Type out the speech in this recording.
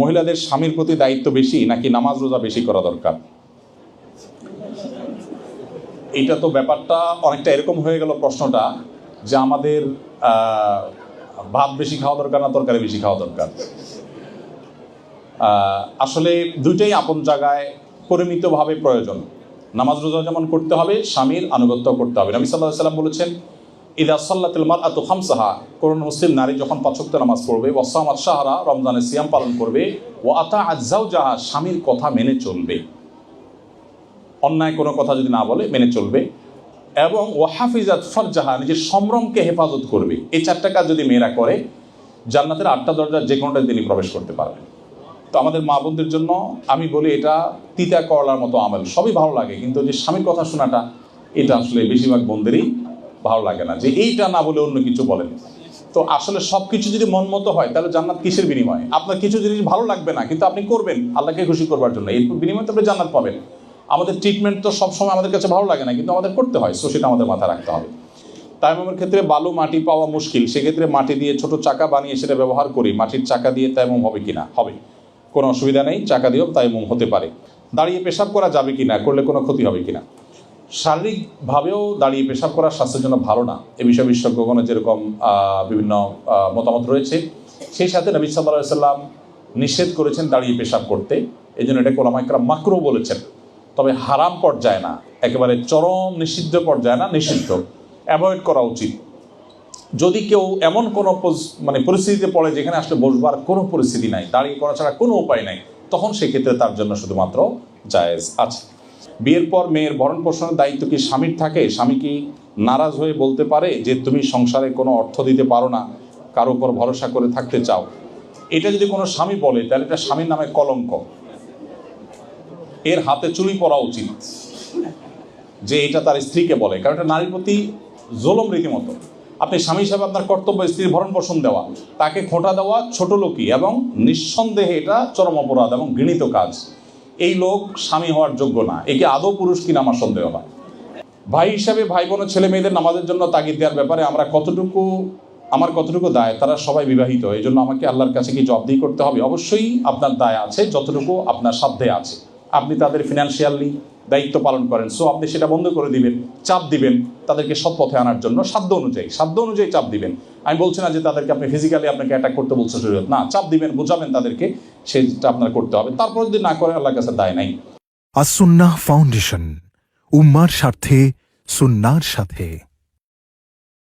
মহিলাদের স্বামীর প্রতি দায়িত্ব বেশি নাকি নামাজ রোজা বেশি করা দরকার? এটা তো ব্যাপারটা অনেকটা এরকম হয়ে গেল প্রশ্নটা যে আমাদের ভাত বেশি খাওয়া দরকার না তরকারি বেশি খাওয়া দরকার। আসলে দুইটাই আপন জায়গায় পরিমিতভাবে প্রয়োজন। নামাজ রোজা যেমন করতে হবে, স্বামীর আনুগত্য করতে হবে। নবী সাল্লাহ সাল্লাম বলেছেন ইদা সাল্লাতুল মার আতু খামসাহা কোন মুসলিম নারী যখন পাঁচক্ত নামাজ পড়বে, ওয়াসামাত সাহারা রমজানের সিয়াম পালন করবে ও আতা আজ্জাও যাহা স্বামীর কথা মেনে চলবে। অন্যায় কোনো কথা যদি না বলে, মেনে চলবে। এবং ওয়াহাফিজাত ফরজাহা, নিজের সম্ভ্রমকে হেফাজত করবে। এই চারটা কাজ যদি মেয়েরা করে, জান্নাতের আটটা দরজার যে কোনোটায় তিনি প্রবেশ করতে পারবেন তো আমাদের মা বোনদের জন্য আমি বলি এটা তিতা করলার মতো আমল। সবই ভালো লাগে, কিন্তু যে স্বামীর কথা শোনাটা, এটা আসলে বেশিরভাগ বোনদেরই ভালো লাগে না, যে এইটা না বলে অন্য কিছু বলেন। তো আসলে সব কিছু যদি মন মতো হয়, তাহলে জান্নাত কিসের বিনিময়ে? আপনার কিছু জিনিস ভালো লাগবে না, কিন্তু আপনি করবেন, আল্লাহকে খুশি করবার জন্য। এর বিনিময়ে তো আপনি জান্নাত পাবেন। আমাদের ট্রিটমেন্ট তো সবসময় আমাদের কাছে ভালো লাগে না, কিন্তু আমাদের করতে হয়, সো সেটা আমাদের মাথায় রাখতে হবে। তাইমমের ক্ষেত্রে বালু মাটি পাওয়া মুশকিল, সেক্ষেত্রে মাটি দিয়ে ছোট চাকা বানিয়ে সেটা ব্যবহার করি। মাটির চাকা দিয়ে তাইমম হবে কিনা? হবে। কোনো অসুবিধা নেই, চাকা দিয়েও তাইমম হতে পারে। দাঁড়িয়ে পেশাব করা যাবে কিনা? করলে কোনো ক্ষতি হবে কিনা? শারীরিকভাবেও দাঁড়িয়ে পেশাব করা স্বাস্থ্যের জন্য ভালো না। এ বিষয়ে বিশেষজ্ঞগণের যেরকম বিভিন্ন মতামত রয়েছে, সেই সাথে নবী সাল্লাহ সাল্লাম নিষেধ করেছেন দাঁড়িয়ে পেশাব করতে। এই জন্য এটা কোলামাইকরা মাকরু বলেছেন। তবে হারাম পর্যায়ে না, একেবারে চরম নিষিদ্ধ পর্যায়ে না, নিষিদ্ধ। অ্যাভয়েড করা উচিত। যদি কেউ এমন কোনো মানে পরিস্থিতিতে পড়ে যেখানে আসলে বসবার কোনো পরিস্থিতি নাই, দাঁড়িয়ে করা ছাড়া কোনো উপায় নাই, তখন সেক্ষেত্রে তার জন্য শুধুমাত্র জায়েজ আছে। বিয়ের পর মেয়ের ভরণ পোষণের দায়িত্ব কি স্বামীর থাকে? স্বামী কি নারাজ হয়ে বলতে পারে যে তুমি সংসারে কোনো অর্থ দিতে পারো না, কারও উপর ভরসা করে থাকতে চাও? এটা যদি কোনো স্বামী বলে, তাহলে এটা স্বামীর নামে কলঙ্ক। এর হাতে চুরি পড়া উচিত যে এটা তার স্ত্রীকে বলে, কারণ এটা নারীর প্রতি জোলম রীতিমতো। আপনি স্বামী হিসাবে আপনার কর্তব্য স্ত্রীর ভরণ পোষণ দেওয়া, তাকে খোঁটা দেওয়া ছোট লোকই এবং নিঃসন্দেহে এটা চরম অপরাধ এবং ঘৃণিত কাজ। এই লোক স্বামী হওয়ার যোগ্য না। একে আদৌ পুরুষ কিনা আমার সন্দেহ হয় ভাই হিসাবে ভাই বোন ছেলে মেয়েদের নামাজের জন্য তাগিদ দেওয়ার ব্যাপারে আমরা কতটুকু, আমার কতটুকু দায়, তারা সবাই বিবাহিত। এই জন্য আমাকে আল্লাহর কাছে কি জবাবদিহি করতে হবে? অবশ্যই আপনার দায় আছে, যতটুকু আপনার সাধ্যে আছে। আপনি তাদের ফিনান্সিয়ালি দায়িত্ব পালন করেন। সো আপনি সেটা বন্ধ করে দিবেন, চাপ দিবেন তাদেরকে সৎ পথে আনার জন্য। সাধ্য অনুযায়ী সাধ্য অনুযায়ী চাপ দিবেন। আমি বলছি না যে তাদেরকে আপনি ফিজিক্যালি আপনাকে অ্যাটাক করতে বলছে শরীয়ত না, চাপ দিবেন, বোঝাবেন তাদেরকে, সেটা আপনার করতে হবে। তারপর যদি না করে, আল্লাহর কাছে দায় নাই। আসুন্নাহ ফাউন্ডেশন, উম্মার স্বার্থে, সুন্নার সাথে।